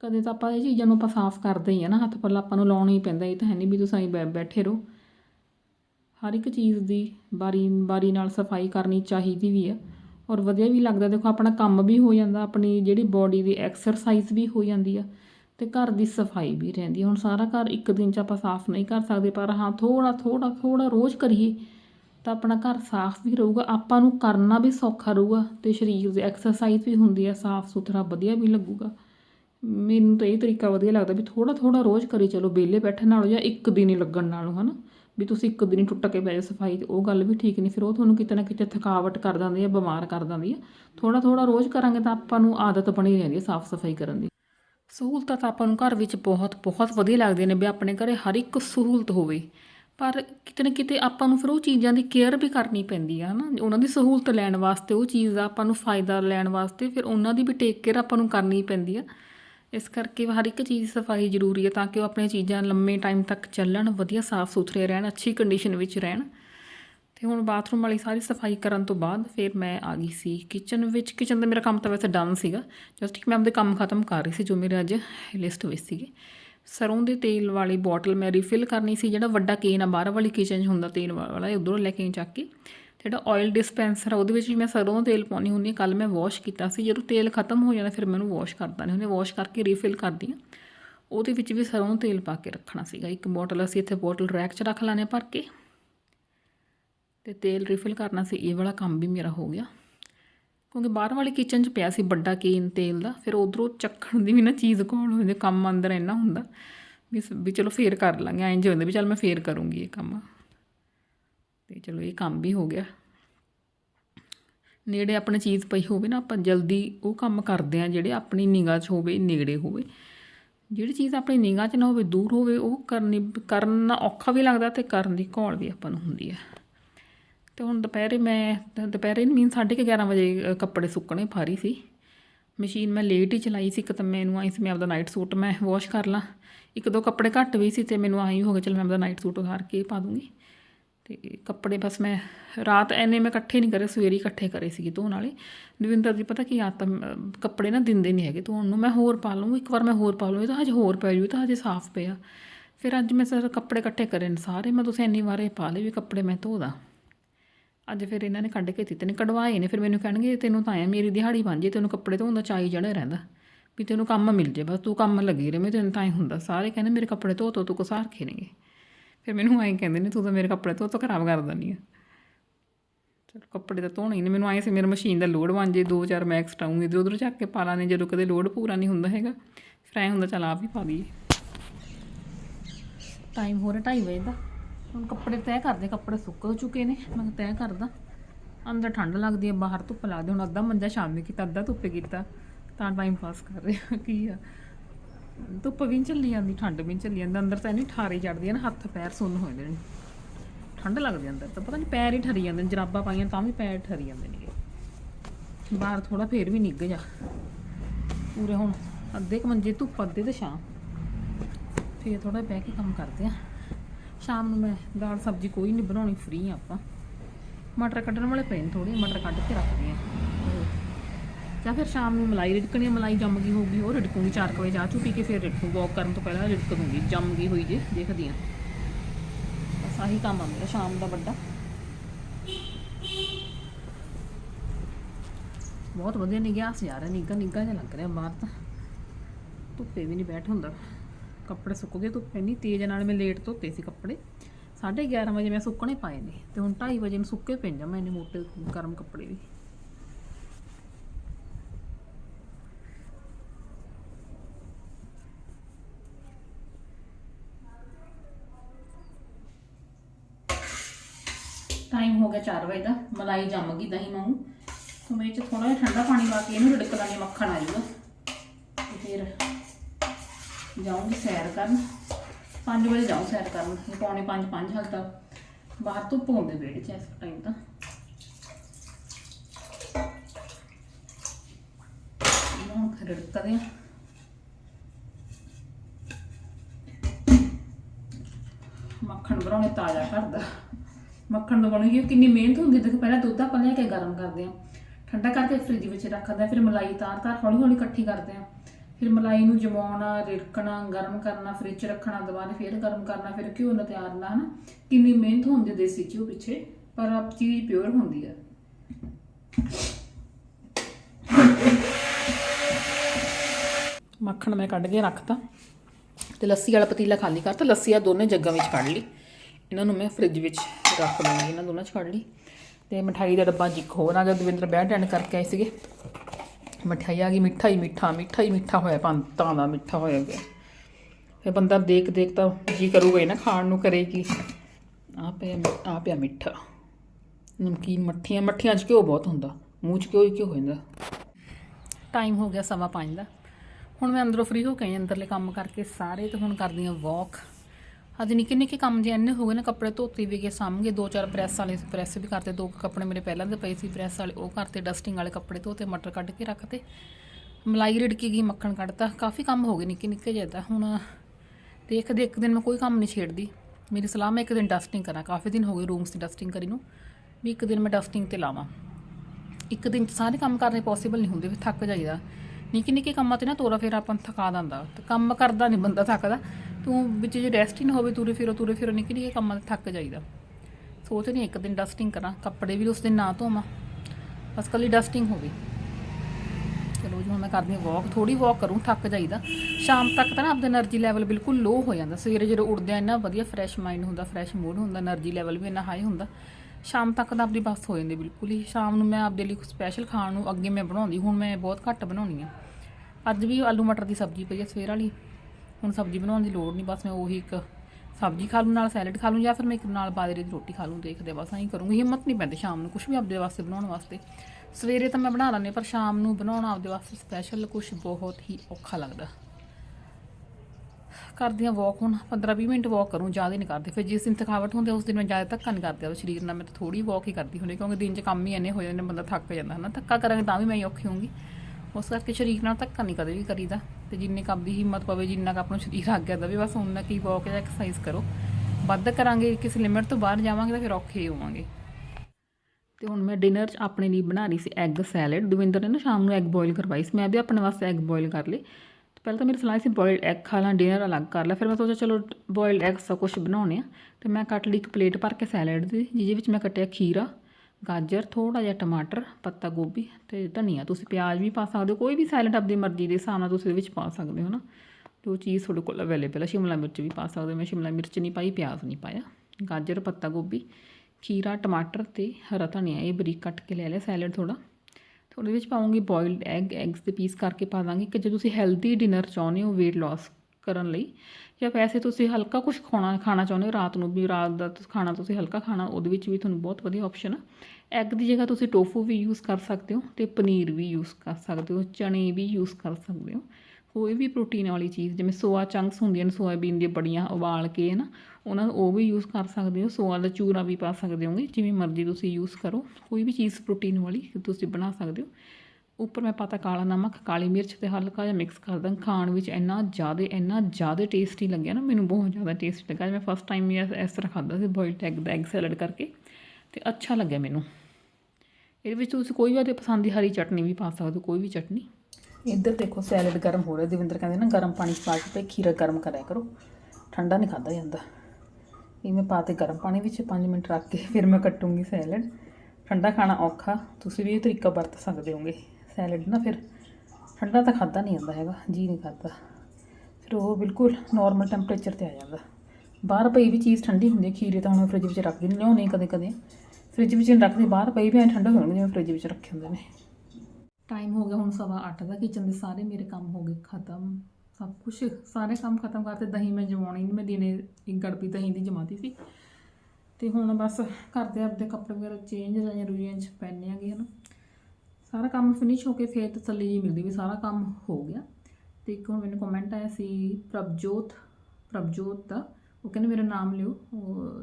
ਕਦੇ ਤਾਂ ਆਪਾਂ ਇਹ ਚੀਜ਼ਾਂ ਨੂੰ ਆਪਾਂ ਸਾਫ਼ ਕਰਦੇ ਹੀ ਆ ਨਾ, ਹੱਥ ਪੱਲਾ ਆਪਾਂ ਨੂੰ ਲਾਉਣਾ ਹੀ ਪੈਂਦਾ। ਇਹ ਤਾਂ ਹੈ ਨਹੀਂ ਵੀ ਤੁਸੀਂ ਬੈ ਬੈਠੇ ਰਹੋ। ਹਰ ਇੱਕ ਚੀਜ਼ ਦੀ ਬਾਰੀ ਬਾਰੀ ਨਾਲ ਸਫ਼ਾਈ ਕਰਨੀ ਚਾਹੀਦੀ ਵੀ ਆ ਔਰ ਵਧੀਆ ਵੀ ਲੱਗਦਾ ਦੇਖੋ, ਆਪਣਾ ਕੰਮ ਵੀ ਹੋ ਜਾਂਦਾ, ਆਪਣੀ ਜਿਹੜੀ ਬਾਡੀ ਦੀ ਐਕਸਰਸਾਈਜ਼ ਵੀ ਹੋ ਜਾਂਦੀ ਆ ਤੇ ਘਰ ਦੀ ਸਫ਼ਾਈ ਵੀ ਰਹਿੰਦੀ ਹੁਣ ਸਾਰਾ ਘਰ ਇੱਕ ਦਿਨ 'ਚ ਆਪਾਂ ਸਾਫ਼ ਨਹੀਂ ਕਰ ਸਕਦੇ, ਪਰ ਹਾਂ ਥੋੜਾ ਥੋੜਾ ਥੋੜਾ ਰੋਜ਼ ਕਰੀਏ ਤਾਂ ਆਪਣਾ ਘਰ ਸਾਫ਼ ਵੀ ਰਹੂਗਾ। ਆਪਾਂ ਨੂੰ ਕਰਨਾ ਵੀ ਸੌਖਾ ਰਹੂਗਾ ਤੇ ਸਰੀਰ ਦੀ ਐਕਸਰਸਾਈਜ਼ ਵੀ ਹੁੰਦੀ ਆ ਸਾਫ਼ ਸੁਥਰਾ ਵਧੀਆ ਵੀ ਲੱਗੂਗਾ। ਮੈਨੂੰ ਤਾਂ ਇਹ ਤਰੀਕਾ ਵਧੀਆ ਲੱਗਦਾ ਵੀ ਥੋੜਾ ਥੋੜਾ ਰੋਜ਼ ਕਰੀ ਚਲੋ, ਵਿਹਲੇ ਬੈਠਣ ਨਾਲੋਂ ਜਾਂ ਇੱਕ ਦਿਨ ਹੀ ਲੱਗਣ ਨਾਲੋਂ, ਹਨਾ? ਵੀ ਤੁਸੀਂ ਇੱਕ ਦਿਨ ਟੁੱਟ ਕੇ ਬਹਿ ਜਾਓ ਸਫ਼ਾਈ ਉਹ ਗੱਲ ਵੀ ਠੀਕ ਨਹੀਂ, ਫਿਰ ਉਹ ਤੁਹਾਨੂੰ ਕਿਤੇ ਨਾ ਕਿਤੇ ਥਕਾਵਟ ਕਰ ਦਿੰਦੀ ਹੈ ਬਿਮਾਰ ਕਰ ਦਿੰਦੀ ਹੈ ਥੋੜਾ ਥੋੜਾ ਰੋਜ਼ ਕਰਾਂਗੇ ਤਾਂ ਆਪਾਂ ਨੂੰ ਆਦਤ ਬਣੀ ਰਹਿੰਦੀ ਹੈ ਸਾਫ਼ ਸਫ਼ਾਈ ਕਰਨ ਦੀ। ਸਹੂਲਤਾਂ ਤਾਂ ਆਪਾਂ ਨੂੰ ਘਰ ਵਿੱਚ ਬਹੁਤ ਬਹੁਤ ਵਧੀਆ ਲੱਗਦੀਆਂ ਨੇ ਵੀ ਆਪਣੇ ਘਰੇ ਹਰ ਇੱਕ ਸਹੂਲਤ ਹੋਵੇ। ਪਰ ਕਿਤੇ ਨਾ ਕਿਤੇ ਆਪਾਂ ਨੂੰ ਫਿਰ ਉਹ ਚੀਜ਼ਾਂ ਦੀ ਕੇਅਰ ਵੀ ਕਰਨੀ ਪੈਂਦੀ ਆ, ਹਨਾ? ਉਹਨਾਂ ਦੀ ਸਹੂਲਤ ਲੈਣ ਵਾਸਤੇ ਉਹ ਚੀਜ਼ ਦਾ ਆਪਾਂ ਨੂੰ ਫਾਇਦਾ ਲੈਣ ਵਾਸਤੇ ਫਿਰ ਉਹਨਾਂ ਦੀ ਵੀ ਟੇਕ ਕੇਅਰ ਆਪਾਂ ਨੂੰ ਕਰਨੀ ਪੈਂਦੀ ਆ। ਇਸ ਕਰਕੇ ਹਰ ਇੱਕ ਚੀਜ਼ ਦੀ ਸਫ਼ਾਈ ਜ਼ਰੂਰੀ ਹੈ ਤਾਂ ਕਿ ਉਹ ਆਪਣੀਆਂ ਚੀਜ਼ਾਂ ਲੰਮੇ ਟਾਈਮ ਤੱਕ ਚੱਲਣ, ਵਧੀਆ ਸਾਫ਼ ਸੁਥਰੇ ਰਹਿਣ, ਅੱਛੀ ਕੰਡੀਸ਼ਨ ਵਿੱਚ ਰਹਿਣ। ਤੇ ਹੁਣ ਬਾਥਰੂਮ ਵਾਲੀ ਸਾਰੀ ਸਫ਼ਾਈ ਕਰਨ ਤੋਂ ਬਾਅਦ ਫਿਰ ਮੈਂ ਆ ਗਈ ਸੀ ਕਿਚਨ ਵਿੱਚ। ਕਿਚਨ ਦਾ ਮੇਰਾ ਕੰਮ ਤਾਂ ਵੈਸੇ ਡਨ ਸੀਗਾ। ਜਸਟ ਕਿ ਮੈਂ ਆਪਦੇ ਕੰਮ ਖਤਮ ਕਰ ਰਹੀ ਸੀ ਜੋ ਮੇਰੇ ਅੱਜ ਲਿਸਟ ਵਿੱਚ ਸੀਗੇ। ਸਰੋਂ ਦੇ ਤੇਲ ਵਾਲੀ ਬੋਟਲ ਮੈਂ ਰੀਫਿਲ ਕਰਨੀ ਸੀ, ਜਿਹੜਾ ਵੱਡਾ ਕੇਨ ਆ, ਬਾਹਰ ਵਾਲੀ ਕਿਚਨ 'ਚ ਹੁੰਦਾ ਤੇਲ ਵਾਲਾ ਉਧਰੋਂ ਲੈ ਕੇ ਚੱਕ ਕੇ ਜਿਹੜਾ ਆਇਲ ਡਿਸਪੈਂਸਰ ਆ, ਉਹਦੇ ਵਿੱਚ ਵੀ ਮੈਂ ਸਰੋਂ ਦਾ ਤੇਲ ਪਾਉਣੀ ਹੁੰਦੀ ਕੱਲ ਮੈਂ ਵਾਸ਼ ਕੀਤਾ ਸੀ। ਜਦੋਂ ਤੇਲ ਖਤਮ ਹੋ ਜਾਂਦਾ, ਫਿਰ ਮੈਂ ਉਹਨੂੰ ਵਾਸ਼ ਕਰਦਾ ਨਹੀਂ। ਹੁੰਦੇ ਵਾਸ਼ ਕਰਕੇ ਰੀਫਿਲ ਕਰਦੀ ਹਾਂ। ਉਹਦੇ ਵਿੱਚ ਵੀ ਸਰੋਂ ਦਾ ਤੇਲ ਪਾ ਕੇ ਰੱਖਣਾ ਸੀਗਾ। ਇੱਕ ਬੋਟਲ ਅਸੀਂ ਇੱਥੇ ਬੋਟਲ ਰੈਕ 'ਚ ਰੱਖ ਲਾਣੇ ਭਰ ਕੇ। ਤੇ ਤੇਲ ਰੀਫਿਲ ਕਰਨਾ ਸੀ। ਇਹ ਵਾਲਾ ਕੰਮ ਵੀ ਮੇਰਾ ਹੋ ਗਿਆ। ਕਿਉਂਕਿ ਬਾਹਰ ਵਾਲੀ ਕਿਚਨ 'ਚ ਪਿਆ ਸੀ ਵੱਡਾ ਕੇਨ ਤੇਲ ਦਾ। ਫਿਰ ਉਧਰੋਂ ਚੱਕਣ ਦੀ ਵੀ ਨਾ ਚੀਜ਼ ਕੋਲ ਹੋ ਜਾਂਦੀ ਕੰਮ ਅੰਦਰ ਇੰਨਾ ਹੁੰਦਾ। ਵੀ ਸ- ਵੀ ਚਲੋ ਫੇਰ ਕਰ ਲਾਂਗੇ। ਐਂ ਜਿਹਾ ਹੁੰਦਾ ਵੀ ਚਲ ਮੈਂ ਫੇਰ ਕਰੂੰਗੀ ਇਹ ਕੰਮ। ਤੇ ਚਲੋ ਇਹ ਕੰਮ ਵੀ ਹੋ ਗਿਆ। ਨੇੜੇ ਆਪਣੇ ਚੀਜ਼ ਪਈ ਹੋਵੇ ਨਾ, ਆਪਾਂ ਜਲਦੀ ਉਹ ਕੰਮ ਕਰਦੇ ਆ ਜਿਹੜੇ ਆਪਣੀ ਨਿਗਾਹ 'ਚ ਹੋਵੇ, ਨੇੜੇ ਹੋਵੇ। ਜਿਹੜੀ ਚੀਜ਼ ਆਪਣੀ ਨਿਗਾਹ 'ਚ ਨਾ ਹੋਵੇ, ਦੂਰ ਹੋਵੇ, ਉਹ ਕਰਨੀ, ਕਰਨਾ ਔਖਾ ਵੀ ਲੱਗਦਾ ਤੇ ਕਰਨ ਦੀ ਘੋਲ ਵੀ ਆਪਾਂ ਨੂੰ ਹੁੰਦੀ ਹੈ। ਤੇ ਹੁਣ ਦੁਪਹਿਰੇ ਮੈਂ ਦ- ਦੁਪਹਿਰੇ ਮੀਨ 11:30 ਵਜੇ ਕੱਪੜੇ ਸੁੱਕਣੇ ਫਾਰੀ ਸੀ। ਮਸ਼ੀਨ ਮੈਂ ਲੇਟ ਹੀ ਚਲਾਈ ਸੀ, ਇੱਕ ਤਾਂ ਮੈਨੂੰ ਆਈ ਸੀ ਮੈਂ ਆਪਦਾ ਨਾਈਟ ਸੂਟ ਮੈਂ ਵਾਸ਼ ਕਰ ਲਾਂ। ਇੱਕ ਦੋ ਕੱਪੜੇ ਘੱਟ ਵੀ ਸੀ ਤੇ ਮੈਨੂੰ ਆਈ ਹੋ ਗਿਆ ਚਲ ਮੈਂ ਆਪਦਾ ਨਾਈਟ ਸੂਟ ਉਤਾਰ ਕੇ ਪਾ ਦੂੰਗੀ। ਤੇ ਕੱਪੜੇ ਬਸ ਮੈਂ ਰਾਤ ਐਨੇ ਮੈਂ ਇਕੱਠੇ ਨਹੀਂ ਕਰੇ ਸਵੇਰੇ ਇਕੱਠੇ ਕਰੇ ਸੀਗੇ ਧੋਣ ਵਾਲੇ। ਦਵਿੰਦਰ ਜੀ ਪਤਾ ਕੀ ਆਦਤ ਆ, ਅਮ, ਕੱਪੜੇ ਨਾ ਦਿੰਦੇ ਨਹੀਂ ਹੈਗੇ ਧੋਣ ਨੂੰ। ਮੈਂ ਹੋਰ ਪਾ ਲੂੰ ਇੱਕ ਵਾਰ ਮੈਂ ਹੋਰ ਪਾ ਲੂੰ ਇਹ ਤਾਂ ਹਜੇ ਹੋਰ ਪੈ ਜੂ ਤਾਂ ਹਜੇ ਸਾਫ਼ ਪਿਆ। ਫਿਰ ਅੱਜ ਮੈਂ ਸਰ ਕੱਪੜੇ ਇਕੱਠੇ ਕਰੇ ਨੇ ਸਾਰੇ ਮੈਂ ਤੁਸੀਂ ਇੰਨੀ ਵਾਰੇ ਪਾ ਲਏ ਵੀ ਕੱਪੜੇ ਮੈਂ ਧੋਦਾ। ਅੱਜ ਫਿਰ ਇਹਨਾਂ ਨੇ ਕੱਢ ਕੇ ਦਿੱਤੇ ਨੇ ਕਢਵਾਏ ਨੇ ਫਿਰ ਮੈਨੂੰ ਕਹਿਣਗੇ ਤੈਨੂੰ ਤਾਂ ਆਇਆ ਮੇਰੀ ਦਿਹਾੜੀ ਬਣ ਜੇ ਤੈਨੂੰ ਕੱਪੜੇ ਧੋਣ ਦਾ ਚਾਈ ਜੜਾ ਰਹਿੰਦਾ। ਵੀ ਤੈਨੂੰ ਕੰਮ ਮਿਲ ਜੇ ਬਸ ਤੂੰ ਕੰਮ ਲੱਗੀ ਰਹੇ ਮੈਂ ਤੈਨੂੰ ਤਾਂ ਹੀ ਹੁੰਦਾ। ਸਾਰੇ ਕਹਿੰਦੇ ਮੇਰੇ ਕੱਪੜੇ ਧੋ ਧੋ ਤੂੰ ਕਸਾਰ ਰੱਖੇ ਨੇਗੇ ਫਿਰ ਮੈਨੂੰ ਐਂ ਕਹਿੰਦੇ ਨੇ, ਤੂੰ ਤਾਂ ਮੇਰੇ ਕੱਪੜੇ ਧੋ ਧੋ ਖਰਾਬ ਕਰ ਦਿੰਦੀ ਆ। ਚਲ ਕੱਪੜੇ ਤਾਂ ਧੋਣੇ ਹੀ ਨੇ, ਮੈਨੂੰ ਐਂ ਸੀ, ਮੇਰੇ ਮਸ਼ੀਨ ਦਾ ਲੋਡ ਬਣ ਜੇ, ਦੋ ਚਾਰ ਮੈਂ ਐਕਸਟਰਾ ਆਉਂਗੀ ਇਧਰ ਉਧਰ ਚੱਕ ਕੇ ਪਾ ਲਾਣੇ ਜਦੋਂ ਕਦੇ ਲੋਡ ਪੂਰਾ ਨਹੀਂ ਹੁੰਦਾ ਹੈਗਾ, ਫਿਰ ਐਂ ਹੁੰਦਾ ਚਲ ਆਪ ਹੀ ਪਾ ਦਈਏ। ਟਾਈਮ ਹੋ ਰਿਹਾ 2:30 ਵਜੇ ਦਾ। ਹੁਣ ਕੱਪੜੇ ਤੈਅ ਕਰਦੇ, ਕੱਪੜੇ ਸੁੱਕ ਚੁੱਕੇ ਨੇ, ਮੈਂ ਤੈਅ ਕਰਦਾ। ਅੰਦਰ ਠੰਡ ਲੱਗਦੀ ਹੈ ਬਾਹਰ ਧੁੱਪ ਲੱਗਦੀ ਹੁਣ ਅੱਧਾ ਮੰਜਾ ਸ਼ਾਮ ਨੇ ਕੀਤਾ, ਅੱਧਾ ਧੁੱਪੇ ਕੀਤਾ, ਤਾਂ ਟਾਈਮ ਪਾਸ ਕਰ ਰਿਹਾ, ਕੀ ਆ? ਧੁੱਪ ਵੀ ਨੀ ਚੱਲੀ ਜਾਂਦੀ, ਠੰਡ ਵੀ ਨੀ ਚੱਲੀ ਜਾਂਦੀ, ਅੰਦਰ ਤਾਂ ਇੰਨੀ ਠਾਰੀ ਚੜਦੀ ਹੈ ਨਾ, ਹੱਥ ਪੈਰ ਸੁੰਨ ਹੋ ਜਾਂਦੇ ਨੇ। ਠੰਡ ਲੱਗਦੀ ਅੰਦਰ ਤਾਂ, ਪਤਾ ਨਹੀਂ ਪੈਰ ਹੀ ਠਰੀ ਜਾਂਦੇ ਨੇ, ਜਰਾਬਾਂ ਪਾਈਆਂ ਤਾਂ ਵੀ ਪੈਰ ਠਰੀ ਜਾਂਦੇ ਨੇ ਬਾਹਰ ਥੋੜਾ ਫੇਰ ਵੀ ਨਿੱਘ ਜਾ। ਪੂਰੇ ਹੁਣ ਅੱਧੇ ਕੁ ਮੰਜੇ ਧੁੱਪ, ਅੱਧੇ ਤੇ ਛਾਂ। ਫੇਰ ਥੋੜਾ ਬਹਿ ਕੇ ਕੰਮ ਕਰਦੇ ਆ। ਸ਼ਾਮ ਨੂੰ ਮੈਂ ਦਾਲ ਸਬਜ਼ੀ ਕੋਈ ਨਹੀਂ ਬਣਾਉਣੀ, ਫ੍ਰੀ ਆ ਆਪਾਂ। ਮਟਰ ਕੱਢਣ ਵਾਲੇ ਪਏ ਨੇ ਥੋੜੇ ਮਟਰ ਕੱਢ ਕੇ ਰੱਖਦੇ ਆ। ਜਾਂ ਫਿਰ ਸ਼ਾਮ ਨੂੰ ਮਲਾਈ ਰਿੜਕਣੀ ਆ, ਮਲਾਈ ਜੰਮ ਗਈ ਹੋਊਗੀ ਉਹ ਰਿੜਕੂਗੀ 4 ਵਜੇ ਚਾਹ ਚੂ ਪੀ ਕੇ ਫਿਰ ਰਿੜਕੂ ਵਾਕ ਕਰਨ ਤੋਂ ਪਹਿਲਾਂ ਰਿੜਕ ਦੂੰਗੀ ਜੰਮ ਗਈ ਹੋਈ ਜੇ ਦੇਖਦੀ ਆ। ਬਸ ਆਹੀ ਕੰਮ ਆ ਮੇਰਾ ਸ਼ਾਮ ਦਾ ਵੱਡਾ। ਬਹੁਤ ਵਧੀਆ ਨਿਗਿਆ ਜਾ ਰਿਹਾ ਨਿੱਘਾ ਨਿੱਘਾ ਜਿਹਾ ਲੱਗ ਰਿਹਾ ਬਾਹਰ ਤਾਂ। ਧੁੱਪੇ ਵੀ ਨਹੀਂ ਬੈਠ ਹੁੰਦਾ। ਕੱਪੜੇ ਸੁੱਕ ਗਏ ਧੁੱਪੇ ਨਹੀਂ ਤੇਜ਼ ਨਾਲ ਮੈਂ ਲੇਟ ਧੋਤੇ ਸੀ ਕੱਪੜੇ। 11:30 ਵਜੇ ਮੈਂ ਸੁੱਕਣੇ ਪਾਏ ਨੇ ਤੇ ਹੁਣ 2:30 ਵਜੇ ਨੂੰ ਸੁੱਕੇ ਪੈ ਜਾ ਮੈਂ ਇੰਨੇ ਮੋਟੇ ਗਰਮ ਕੱਪੜੇ ਵੀ ਟਾਈਮ ਹੋ ਗਿਆ 4 ਵਜੇ ਦਾ, ਮਲਾਈ ਜੰਮ ਗਈ ਦਹੀਂ ਵਾਂਗੂ। ਤੇ ਮੈਂ ਚ ਥੋੜਾ ਜਿਹਾ ਠੰਡਾ ਪਾਣੀ ਪਾ ਕੇ ਇਹਨੂੰ ਰਿੜਕ ਦਾਂਗੇ ਮੱਖਣ ਆ ਜਾਊਗਾ। ਤੇ ਫਿਰ ਜਾਊਂਗੀ ਸੈਰ ਕਰਨ। 5 ਵਜੇ ਜਾਊਂ ਸੈਰ ਕਰਨ। ਇਹ ਪੌਣੇ 5 5 ਹਾਲ ਤੱਕ। ਬਾਹਰ ਤੋਂ ਪੌਂਦੇ ਵਿਹੜੇ ਚ ਇਸ ਟਾਈਮ ਤਾਂ। ਹੁਣ ਫਿਰ ਰਿੜਕਦੇ ਆ। ਮੱਖਣ ਬਣਾਉਣੇ ਤਾਜ਼ਾ ਘਰ ਦਾ। ਮੱਖਣ ਤੋਂ ਬਣੂਗੀ ਕਿੰਨੀ ਮਿਹਨਤ ਹੁੰਦੀ, ਦੇਖੋ ਪਹਿਲਾਂ ਦੁੱਧ ਆਪਾਂ ਲੈ ਕੇ ਗਰਮ ਕਰਦੇ ਆ ਠੰਡਾ ਕਰਕੇ ਫ੍ਰਿਜ ਵਿੱਚ ਰੱਖਦੇ ਆ ਫਿਰ ਮਲਾਈ ਤਾਰ ਤਾਰ ਹੌਲੀ ਹੌਲੀ ਇਕੱਠੀ ਕਰਦੇ ਆ ਫਿਰ ਮਲਾਈ ਨੂੰ ਜਮਾਉਣਾ, ਰਿੜਕਣਾ, ਗਰਮ ਕਰਨਾ ਫ੍ਰਿਜ 'ਚ ਰੱਖਣਾ ਦੁਬਾਰਾ ਫਿਰ ਗਰਮ ਕਰਨਾ, ਫਿਰ ਘਿਓ ਨਾਲ ਤਿਆਰ ਹਨਾ? ਕਿੰਨੀ ਮਿਹਨਤ ਹੁੰਦੀ ਹੈ ਦੇਸੀ ਘਿਓ ਪਿੱਛੇ, ਪਰ ਆਪ ਚੀਜ਼ ਪਿਓਰ ਹੁੰਦੀ ਹੈ। ਮੱਖਣ ਮੈਂ ਕੱਢ ਕੇ ਰੱਖਤਾ, ਤੇ ਲੱਸੀ ਵਾਲਾ ਪਤੀਲਾ ਖਾਲੀ ਕਰਤਾ, ਲੱਸੀ ਆ ਦੋਨੇ ਜੱਗਾਂ ਵਿੱਚ ਕੱਢ ਲਈ। ਇਹਨਾਂ ਨੂੰ ਮੈਂ ਫ੍ਰਿਜ ਵਿੱਚ ਰੱਖ ਲਵਾਂਗੀ, ਇਹਨਾਂ ਦੋਨਾਂ 'ਚ ਕੱਢ ਲਈ। ਤੇ ਮਠਾਈ ਦਾ ਡੱਬਾ ਜੀ ਹੋਰ ਆ ਗਿਆ, ਦਵਿੰਦਰ ਬੈਠ ਅਟੈਂਡ ਕਰਕੇ ਆਏ ਸੀਗੇ। ਮਠਾਈ ਆ ਗਈ, ਮਿੱਠਾ ਹੀ ਮਿੱਠਾ ਮਿੱਠਾ ਹੀ ਮਿੱਠਾ ਹੋਇਆ, ਪੰਤਾਂ ਦਾ ਮਿੱਠਾ ਹੋਇਆ ਗਿਆ। ਫਿਰ ਬੰਦਾ ਦੇਖ ਦੇਖ ਤਾਂ ਜੀ ਕਰੂਗਾ ਹੀ ਨਾ, ਖਾਣ ਨੂੰ ਕਰੇ ਕੀ? ਆ ਪਿਆ ਮਿ- ਆ ਪਿਆ ਮਿੱਠਾ। ਨਮਕੀਨ ਮੱਠੀਆਂ ਮੱਠੀਆਂ 'ਚ ਘਿਓ ਬਹੁਤ ਹੁੰਦਾ, ਮੂੰਹ 'ਚ ਘਿਓ ਹੀ ਘਿਓ ਹੋ ਜਾਂਦਾ ਟਾਈਮ ਹੋ ਗਿਆ ਸਵਾ ਪੰਜ ਦਾ। ਹੁਣ ਮੈਂ ਅੰਦਰੋਂ ਫ੍ਰੀ ਹੋ ਕੇ ਆਈ, ਅੰਦਰਲੇ ਕੰਮ ਕਰਕੇ ਸਾਰੇ ਤੇ ਹੁਣ ਕਰਦੀ ਆ ਵਾਕ ਅੱਜ ਨਿੱਕੇ ਨਿੱਕੇ ਕੰਮ ਜੇ ਇੰਨੇ ਹੋ ਗਏ ਨਾ, ਕੱਪੜੇ ਧੋਤੇ ਵੀ ਗਏ ਸਾਂਭਗੇ, ਦੋ ਚਾਰ ਪ੍ਰੈਸ ਵਾਲੇ ਪ੍ਰੈਸ ਵੀ ਕਰਤੇ, ਦੋ ਕੁ ਕੱਪੜੇ ਮੇਰੇ ਪਹਿਲਾਂ ਦੇ ਪਏ ਸੀ ਪ੍ਰੈਸ ਵਾਲੇ, ਉਹ ਕਰਤੇ, ਡਸਟਿੰਗ ਵਾਲੇ ਕੱਪੜੇ ਧੋਤੇ, ਮਟਰ ਕੱਢ ਕੇ ਰੱਖਤੇ। ਮਲਾਈ ਰਿੜਕੀ ਗਈ, ਮੱਖਣ ਕੱਢਤਾ, ਕਾਫੀ ਕੰਮ ਹੋ ਗਏ ਨਿੱਕੇ ਨਿੱਕੇ ਜਿਹਾ ਹੁਣ ਦੇਖਦੇ, ਇੱਕ ਦਿਨ ਮੈਂ ਕੋਈ ਕੰਮ ਨਹੀਂ ਛੇੜਦੀ। ਮੇਰੀ ਸਲਾਹ, ਮੈਂ ਇੱਕ ਦਿਨ ਡਸਟਿੰਗ ਕਰਾਂ। ਕਾਫੀ ਦਿਨ ਹੋ ਗਏ ਰੂਮਸ ਦੀ ਡਸਟਿੰਗ ਕਰੀ ਨੂੰ, ਵੀ ਇੱਕ ਦਿਨ ਮੈਂ ਡਸਟਿੰਗ ਤੇ ਲਾਵਾਂ। ਇੱਕ ਦਿਨ 'ਚ ਸਾਰੇ ਕੰਮ ਕਰਨੇ ਪੋਸੀਬਲ ਨਹੀਂ ਹੁੰਦੇ, ਫਿਰ ਥੱਕ ਜਾਈਦਾ। ਨਿੱਕੇ ਨਿੱਕੇ ਕੰਮਾਂ ਤੇ ਨਾ ਤੋਰਾ ਫੇਰ ਆਪਾਂ ਨੂੰ ਥਕਾ ਦਿੰਦਾ। ਤੇ ਕੰਮ ਕਰਦਾ ਨਹੀਂ ਬੰਦਾ ਥੱਕਦਾ। ਤੂੰ ਵਿੱਚ ਜੇ ਰੈਸਟ ਹੀ ਨਾ ਹੋਵੇ, ਤੁਰੇ ਫਿਰੋ ਤੁਰੇ ਫਿਰੋ ਨਿਕਲੀ ਇਹ ਕੰਮ ਥੱਕ ਜਾਈਦਾ। ਸੋਚਦੀ ਇੱਕ ਦਿਨ ਡਸਟਿੰਗ ਕਰਾਂ, ਕੱਪੜੇ ਵੀ ਉਸ ਦਿਨ ਨਾ ਧੋਵਾਂ। ਬਸ ਕੱਲੀ ਡਸਟਿੰਗ ਹੋਵੇ ਚਲੋ ਜੀ, ਹੁਣ ਮੈਂ ਕਰਦੀ ਹਾਂ ਵਾਕ ਥੋੜੀ ਵਾਕ ਕਰੂੰ, ਥੱਕ ਜਾਈਦਾ। ਸ਼ਾਮ ਤੱਕ ਤਾਂ ਨਾ ਆਪਦਾ એનર્ਜੀ ਲੈਵਲ ਬਿਲਕੁਲ ਲੋ ਹੋ ਜਾਂਦਾ। ਸਵੇਰੇ ਜਦੋਂ ਉੱਠਦੇ ਆ ਇੰਨਾ ਵਧੀਆ ਫਰੈਸ਼ ਮਾਈਂਡ ਹੁੰਦਾ ਫਰੈਸ਼ ਮੂਡ ਹੁੰਦਾ એનર્ਜੀ ਲੈਵਲ ਵੀ ਇੰਨਾ ਹਾਈ ਹੁੰਦਾ। ਸ਼ਾਮ ਤੱਕ ਤਾਂ ਆਪਣੀ ਬਸ ਹੋ ਜਾਂਦੀ ਬਿਲਕੁਲ ਹੀ। ਸ਼ਾਮ ਨੂੰ ਮੈਂ ਆਪਦੇ ਲਈ ਸਪੈਸ਼ਲ ਖਾਣ ਨੂੰ ਅੱਗੇ ਮੈਂ ਬਣਾਉਂਦੀ, ਹੁਣ ਮੈਂ ਬਹੁਤ ਘੱਟ ਬਣਾਉਣੀ ਆ ਅੱਜ ਵੀ ਆਲੂ ਮਟਰ ਦੀ ਸਬਜ਼ੀ ਪਈ ਹੈ ਸਵੇਰ ਵਾਲੀ। ਹੁਣ ਸਬਜ਼ੀ ਬਣਾਉਣ ਦੀ ਲੋੜ ਨਹੀਂ, ਬਸ ਮੈਂ ਉਹੀ ਇੱਕ ਸਬਜ਼ੀ ਖਾ ਲੂੰ, ਨਾਲ ਸੈਲਡ ਖਾ ਲੂੰ ਜਾਂ ਫਿਰ ਮੈਂ ਇੱਕ ਨਾਲ ਬਾਜਰੇ ਦੀ ਰੋਟੀ ਖਾ ਲੂੰ, ਦੇਖਦੇ ਬਸ ਐਂ ਕਰੂੰਗੀ। ਹਿੰਮਤ ਨਹੀਂ ਪੈਂਦੀ ਸ਼ਾਮ ਨੂੰ ਕੁਝ ਵੀ ਆਪਦੇ ਵਾਸਤੇ ਬਣਾਉਣ ਵਾਸਤੇ। ਸਵੇਰੇ ਤਾਂ ਮੈਂ ਬਣਾ ਲੈਂਦੀ ਪਰ ਸ਼ਾਮ ਨੂੰ ਬਣਾਉਣਾ ਆਪਦੇ ਵਾਸਤੇ ਸਪੈਸ਼ਲ ਕੁਝ ਬਹੁਤ ਹੀ ਔਖਾ ਲੱਗਦਾ। ਕਰਦੀ ਹਾਂ ਵਾਕ ਹੁਣ 15-20 ਮਿੰਟ ਵਾਕ ਕਰੂੰ, ਜ਼ਿਆਦਾ ਨਹੀਂ ਕਰਦੀ। ਫਿਰ ਜਿਸ ਦਿਨ ਥਕਾਵਟ ਹੁੰਦੀ ਉਸ ਦਿਨ ਮੈਂ ਜ਼ਿਆਦਾ ਧੱਕਾ ਨਹੀਂ ਕਰਦੀ, ਆਪਦੇ ਸਰੀਰ ਨਾਲ ਮੈਂ ਤਾਂ ਥੋੜੀ ਵਾਕ ਹੀ ਕਰਦੀ ਹੁੰਦੀ ਕਿਉਂਕਿ ਦਿਨ 'ਚ ਕੰਮ ਹੀ ਇੰਨੇ ਹੋ ਜਾਂਦੇ ਨੇ, ਬੰਦਾ ਥੱਕ ਜਾਂਦਾ ਹੈ ਨਾ ਧੱਕਾ ਕਰਾਂਗੇ ਤਾਂ ਵੀ ਮੈਂ ਹੀ ਔਖੀ ਹੋਊਂਗੀ। ਉਸ ਕਰਕੇ ਸਰੀਰ ਨਾਲ ਧੱਕਾ ਨਹੀਂ ਕਦੇ ਵੀ ਕਰੀਦਾ ਤੇ ਜਿੰਨੇ ਕੰਮ ਦੀ ਹਿੰਮਤ ਪਵੇ, ਜਿੰਨਾ ਕੁ ਨੂੰ ਸਰੀਰ ਆਗਿਆ ਦਵੇ ਬਸ ਉਹਨਾਂ ਕੀ ਵਾਕ ਜਾਂ ਐਕਸਰਸਾਈਜ਼ ਕਰੋ। ਵੱਧ ਕਰਾਂਗੇ, ਕਿਸੇ ਲਿਮਿਟ ਤੋਂ ਬਾਹਰ ਜਾਵਾਂਗੇ ਤਾਂ ਫਿਰ ਔਖੇ ਹੀ ਹੋਵਾਂਗੇ। ਤੇ ਹੁਣ ਮੈਂ ਡਿਨਰ 'ਚ ਆਪਣੇ ਲਈ ਬਣਾ ਰਹੀ ਸੀ ਐਗ ਸੈਲਡ ਦਵਿੰਦਰ ਨੇ ਨਾ ਸ਼ਾਮ ਨੂੰ ਐਗ ਬੋਇਲ ਕਰਵਾਈ ਸੀ। ਮੈਂ ਵੀ ਆਪਣੇ ਵਾਸਤੇ ਐਗ ਬੋਇਲ ਕਰ ਲਈ ਤੇ ਪਹਿਲਾਂ ਤਾਂ ਮੇਰੀ ਸਲਾਹ ਸੀ ਬੋਇਲਡ ਐਗ ਖਾ ਲਾਂ ਡਿਨਰ ਅਲੱਗ ਕਰ ਲਾ। ਫਿਰ ਮੈਂ ਸੋਚਿਆ ਚਲੋ ਬੋਇਲਡ ਐਗ ਸਭ ਕੁਝ ਬਣਾਉਣੇ ਆ ਤੇ ਮੈਂ ਕੱਟ ਲਈ ਇੱਕ ਪਲੇਟ ਭਰ ਕੇ ਸੈਲਡ ਦੀ, ਜਿਹਦੇ ਵਿੱਚ ਮੈਂ ਕੱਟਿਆ ਖੀਰਾ। ਗਾਜਰ ਥੋੜਾ ਜਿਹਾ ਟਮਾਟਰ, ਪੱਤਾ ਗੋਭੀ ਤੇ ਧਨੀਆ। ਤੁਸੀਂ ਪਿਆਜ਼ ਵੀ ਪਾ ਸਕਦੇ ਹੋ, ਕੋਈ ਵੀ ਸੈਲਡ ਆਪਣੀ ਮਰਜ਼ੀ ਦੇ ਹਿਸਾਬ ਨਾਲ ਤੁਸੀਂ ਇਹਦੇ ਵਿੱਚ ਪਾ ਸਕਦੇ ਹੋ ਨਾ। ਜੋ ਚੀਜ਼ ਤੁਹਾਡੇ ਕੋਲ ਅਵੇਲੇਬਲ ਹੈ ਸ਼ਿਮਲਾ ਮਿਰਚ ਵੀ ਪਾ ਸਕਦੇ ਹੋ। ਮੈਂ ਸ਼ਿਮਲਾ ਮਿਰਚ ਨਹੀਂ ਪਾਈ, ਪਿਆਜ਼ ਨਹੀਂ ਪਾਇਆ। ਗਾਜਰ, ਪੱਤਾ ਗੋਭੀ, ਖੀਰਾ, ਟਮਾਟਰ ਤੇ ਹਰਾ ਧਨੀਆ। ਇਹ ਬਰੀਕ ਕੱਟ ਕੇ ਲੈ ਲਿਆ ਸੈਲਡ ਥੋੜਾ ਤੇ ਉਹਦੇ ਵਿੱਚ ਪਾਉਂਗੀ ਬੋਇਲਡ ਐਗ ਐਗਸ ਦੇ ਪੀਸ ਕਰਕੇ ਪਾ ਦਾਂਗੀ ਕਿ ਜੇ ਤੁਸੀਂ ਹੈਲਦੀ ਡਿਨਰ ਚਾਹੁੰਦੇ ਹੋ, weight loss ਕਰਨ ਲਈ ਜਾਂ ਵੈਸੇ ਤੁਸੀਂ ਹਲਕਾ ਕੁਝ ਖਾਣਾ ਖਾਣਾ ਚਾਹੁੰਦੇ ਹੋ ਰਾਤ ਨੂੰ, ਵੀ ਰਾਤ ਦਾ ਖਾਣਾ, ਤੁਸੀਂ ਹਲਕਾ ਖਾਣਾ, ਉਹਦੇ ਵਿੱਚ ਵੀ ਤੁਹਾਨੂੰ ਬਹੁਤ ਵਧੀਆ ਆਪਸ਼ਨ ਆ। ਐਗ ਦੀ ਜਗ੍ਹਾ ਤੁਸੀਂ ਟੋਫੂ ਵੀ ਯੂਜ਼ ਕਰ ਸਕਦੇ ਹੋ ਤੇ ਪਨੀਰ ਵੀ ਯੂਜ਼ ਕਰ ਸਕਦੇ ਹੋ ਚਣੇ ਵੀ ਯੂਜ਼ ਕਰ ਸਕਦੇ ਹੋ। ਕੋਈ ਵੀ ਪ੍ਰੋਟੀਨ ਵਾਲੀ ਚੀਜ਼, ਜਿਵੇਂ ਸੋਆ ਚੰਕਸ ਹੁੰਦੀਆਂ ਨੇ, ਸੋਇਆਬੀਨ ਦੀਆਂ ਬੜੀਆਂ ਉਬਾਲ ਕੇ ਹੈ ਨਾ ਉਹਨਾਂ ਨੂੰ ਉਹ ਵੀ ਯੂਜ਼ ਕਰ ਸਕਦੇ ਹੋ, ਸੋਆ ਦਾ ਚੂਰਾ ਵੀ ਪਾ ਸਕਦੇ ਹੋਗੇ, ਜਿਵੇਂ ਮਰਜ਼ੀ ਤੁਸੀਂ ਯੂਜ਼ ਕਰੋ। ਕੋਈ ਵੀ ਚੀਜ਼ ਪ੍ਰੋਟੀਨ ਵਾਲੀ ਤੁਸੀਂ ਬਣਾ ਸਕਦੇ ਹੋ। ਉੱਪਰ ਮੈਂ ਪਾਤਾ ਕਾਲਾ ਨਮਕ, ਕਾਲੀ ਮਿਰਚ ਤੇ ਹਲਕਾ ਜਿਹਾ ਮਿਕਸ ਕਰ ਦਾਂ। ਖਾਣ ਵਿੱਚ ਇੰਨਾ ਜ਼ਿਆਦਾ ਇੰਨਾ ਜ਼ਿਆਦਾ ਟੇਸਟੀ ਲੱਗਿਆ ਨਾ, ਮੈਨੂੰ ਬਹੁਤ ਜ਼ਿਆਦਾ ਟੇਸਟੀ ਲੱਗਾ। ਮੈਂ ਫਸਟ ਟਾਈਮ ਇਹ ਇਸ ਤਰ੍ਹਾਂ ਖਾਦਾ ਸੀ ਬੋਇਲਡ ਐਗ ਦਾ ਐਗ ਸੈਲਡ ਕਰਕੇ ਤੇ ਅੱਛਾ ਲੱਗਿਆ ਮੈਨੂੰ। ਇਹਦੇ ਵਿੱਚ ਤੁਸੀਂ ਕੋਈ ਵੀ ਆਪਣੀ ਪਸੰਦ ਦੀ ਹਰੀ ਚਟਨੀ ਵੀ ਪਾ ਸਕਦੇ ਹੋ, ਕੋਈ ਵੀ ਚਟਨੀ। ਇੱਧਰ ਦੇਖੋ ਸੈਲਡ ਗਰਮ ਹੋ ਰਿਹਾ। ਦਵਿੰਦਰ ਕਹਿੰਦੇ ਨਾ, ਗਰਮ ਪਾਣੀ 'ਚ ਪਾ ਕੇ ਤੇ ਖੀਰਾ ਗਰਮ ਕਰਿਆ ਕਰੋ। ਠੰਡਾ ਨਹੀਂ ਖਾਦਾ ਜਾਂਦਾ। ਇਹ ਮੈਂ ਪਾ ਤੇ ਗਰਮ ਪਾਣੀ ਵਿੱਚ 5 ਮਿੰਟ ਰੱਖ ਕੇ, ਫਿਰ ਮੈਂ ਕੱਟੂੰਗੀ ਸੈਲਡ ਠੰਡਾ ਖਾਣਾ ਔਖਾ। ਤੁਸੀਂ ਵੀ ਇਹ ਤਰੀਕਾ ਵਰਤ ਸਕਦੇ ਹੋਗੇ। ਸੈਲਡ ਨਾ, ਫਿਰ ਠੰਡਾ ਤਾਂ ਖਾਦਾ ਨਹੀਂ ਜਾਂਦਾ ਹੈਗਾ, ਜੀ ਨਹੀਂ ਕਰਦਾ। ਫਿਰ ਉਹ ਬਿਲਕੁਲ ਨਾਰਮਲ ਟੈਂਪਰੇਚਰ ਤੇ ਆ ਜਾਂਦਾ। ਬਾਹਰ ਪਈ ਵੀ ਚੀਜ਼ ਠੰਡੀ ਹੁੰਦੀ ਹੈ, ਖੀਰੇ ਤਾਂ ਹੁਣ ਫ੍ਰਿਜ ਵਿੱਚ ਰੱਖ ਦਿੰਦੀ ਲਿਆਉਣੇ ਕਦੇ ਕਦੇ ਫ੍ਰਿਜ ਵਿੱਚ ਨਹੀਂ ਰੱਖਦੇ, ਬਾਹਰ ਪਈ ਵੀ ਐਂ ਠੰਡਾ ਹੋ ਜਾਣਗੇ ਜਿਵੇਂ ਫ੍ਰਿਜ ਵਿੱਚ ਰੱਖੇ ਹੁੰਦੇ ਨੇ। ਟਾਈਮ ਹੋ ਗਿਆ ਹੁਣ ਸਵਾ ਅੱਠ ਦਾ ਕਿਚਨ ਦੇ ਸਾਰੇ ਮੇਰੇ ਕੰਮ ਹੋ ਗਏ ਖਤਮ, ਸਭ ਕੁਝ ਸਾਰੇ ਕੰਮ ਖਤਮ ਕਰਤੇ, ਦਹੀਂ ਮੈਂ ਜਮਾਉਣੀ ਨਹੀਂ ਮੈਂ ਦਿਨੇ ਇੱਕ ਗੜਪੀ ਦਹੀਂ ਦੀ ਜਮਾਤੀ ਸੀ। ਤੇ ਹੁਣ ਬਸ ਕਰਦੇ ਆਪਦੇ ਕੱਪੜੇ ਵਗੈਰਾ ਚੇਂਜ ਜਾਂ ਰੂਜੀਆਂ ਚ ਪੈਣੇ ਆਗੇ ਹਨਾ ਸਾਰਾ ਕੰਮ ਫਿਨਿਸ਼ ਹੋ ਕੇ ਫੇਰ ਤਸੱਲੀ ਜੀ ਮਿਲਦੀ ਵੀ ਸਾਰਾ ਕੰਮ ਹੋ ਗਿਆ। ਤੇ ਇੱਕ ਹੁਣ ਮੈਨੂੰ ਕਮੈਂਟ ਆਇਆ ਸੀ, ਪ੍ਰਭਜੋਤ ਪ੍ਰਭਜੋਤ ਦਾ ਉਹ ਕਹਿੰਦੇ ਮੇਰਾ ਨਾਮ ਲਿਓ।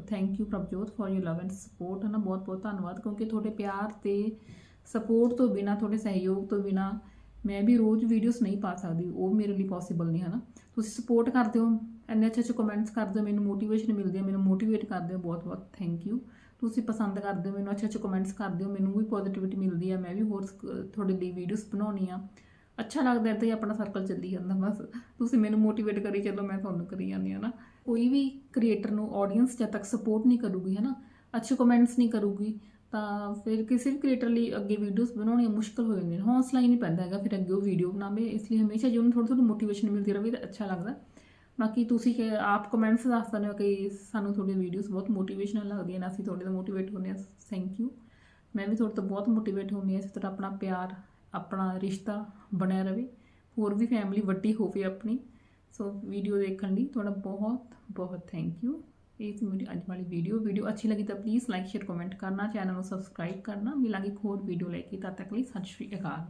Thank you Prabhjot for you love and support ਹੈ ਨਾ ਬਹੁਤ ਬਹੁਤ ਧੰਨਵਾਦ ਕਿਉਂਕਿ ਤੁਹਾਡੇ ਪਿਆਰ ਤੇ ਸਪੋਰਟ ਤੋਂ ਬਿਨਾ, ਤੁਹਾਡੇ ਸਹਿਯੋਗ ਤੋਂ ਬਿਨਾ ਮੈਂ ਵੀ ਰੋਜ਼ ਵੀਡੀਓਜ਼ ਨਹੀਂ ਪਾ ਸਕਦੀ, ਉਹ ਮੇਰੇ ਲਈ ਪੋਸੀਬਲ ਨਹੀਂ ਹੈ ਨਾ ਤੁਸੀਂ ਸਪੋਰਟ ਕਰਦੇ ਹੋ, ਇੰਨੇ ਅੱਛੇ ਅੱਛੇ ਕਮੈਂਟਸ ਕਰਦੇ ਹੋ, ਮੈਨੂੰ ਮੋਟੀਵੇਸ਼ਨ ਮਿਲਦੀ ਹੈ, ਮੈਨੂੰ ਮੋਟੀਵੇਟ ਕਰਦੇ ਹੋ, ਬਹੁਤ ਬਹੁਤ ਥੈਂਕ ਯੂ ਤੁਸੀਂ ਪਸੰਦ ਕਰਦੇ ਹੋ, ਮੈਨੂੰ ਅੱਛੇ ਅੱਛੇ ਕਮੈਂਟਸ ਕਰਦੇ ਹੋ, ਮੈਨੂੰ ਵੀ ਪੋਜ਼ਿਟਿਵਿਟੀ ਮਿਲਦੀ ਹੈ ਮੈਂ ਵੀ ਹੋਰ ਤੁਹਾਡੇ ਲਈ ਵੀਡੀਓਜ਼ ਬਣਾਉਣੀ ਆ। ਅੱਛਾ ਲੱਗਦਾ ਹੈ ਤੇ ਆਪਣਾ ਸਰਕਲ ਚੱਲੀ ਜਾਂਦਾ ਬਸ। ਤੁਸੀਂ ਮੈਨੂੰ ਮੋਟੀਵੇਟ ਕਰੀ ਚੱਲੋ, ਮੈਂ ਤੁਹਾਨੂੰ ਕਰੀ ਜਾਂਦੀ ਹਾਂ ਨਾ। ਕੋਈ ਵੀ ਕ੍ਰੀਏਟਰ ਨੂੰ ਆਡੀਅנס ਜਦ ਤੱਕ ਸਪੋਰਟ ਨਹੀਂ ਕਰੂਗੀ ਹੈ ਨਾ ਅੱਛੇ ਕਮੈਂਟਸ ਨਹੀਂ ਕਰੂਗੀ, ਤਾਂ ਫਿਰ ਕਿਸੇ ਵੀ ਕ੍ਰੀਏਟਰ ਲਈ ਅੱਗੇ ਵੀਡੀਓਜ਼ ਬਣਾਉਣੀਆਂ ਮੁਸ਼ਕਲ ਹੋ ਜਾਂਦੀਆਂ ਨੇ। ਹੌਸਲਾ ਹੀ ਨਹੀਂ ਪੈਂਦਾ ਹੈਗਾ, ਫਿਰ ਅੱਗੇ ਉਹ ਵੀਡੀਓ ਬਣਾਵੇ, ਇਸ ਲਈ ਹਮੇਸ਼ਾ ਜੇ ਉਹਨੂੰ ਥੋੜੀ ਥੋੜੀ ਮੋਟੀਵੇਸ਼ਨ ਮਿਲਦੀ ਰਹੇ, ਤਾਂ ਅੱਛਾ ਲੱਗਦਾ। ਬਾਕੀ ਤੁਸੀਂ ਕਿ ਆਪ ਕਮੈਂਟਸ ਦੱਸ ਸਕਦੇ ਹੋ ਕਿ ਸਾਨੂੰ ਤੁਹਾਡੀ ਵੀਡੀਓਜ਼ ਬਹੁਤ ਮੋਟੀਵੇਸ਼ਨਲ ਲੱਗਦੀਆਂ ਨੇ, ਅਸੀਂ ਤੁਹਾਡੇ ਤੋਂ ਮੋਟੀਵੇਟ ਹੁੰਦੇ ਹਾਂ ਥੈਂਕ ਯੂ ਮੈਂ ਵੀ ਤੁਹਾਡੇ ਤੋਂ ਬਹੁਤ ਮੋਟੀਵੇਟ ਹੁੰਦੀ ਹਾਂ, ਇਸ ਤਰ੍ਹਾਂ ਆਪਣਾ ਪਿਆਰ, ਆਪਣਾ ਰਿਸ਼ਤਾ ਬਣਿਆ ਰਵੇ ਹੋਰ ਵੀ ਫੈਮਿਲੀ ਵੱਡੀ ਹੋਵੇ ਆਪਣੀ। ਸੋ ਵੀਡੀਓ ਦੇਖਣ ਲਈ ਤੁਹਾਡਾ ਬਹੁਤ ਬਹੁਤ ਥੈਂਕ ਯੂ ਇਹ ਸੀ ਮੇਰੀ ਅੱਜ ਵਾਲੀ ਵੀਡੀਓ ਵੀਡੀਓ ਅੱਛੀ ਲੱਗੀ ਤਾਂ ਪਲੀਜ਼ ਲਾਈਕ ਸ਼ੇਅਰ ਕਮੈਂਟ ਕਰਨਾ। ਚੈਨਲ ਨੂੰ ਸਬਸਕ੍ਰਾਈਬ ਕਰਨਾ। ਮਿਲਾਂਗੇ ਇੱਕ ਹੋਰ ਵੀਡੀਓ ਲੈ ਕੇ। ਤਦ ਤੱਕ ਲਈ ਸਤਿ ਸ਼੍ਰੀ ਅਕਾਲ।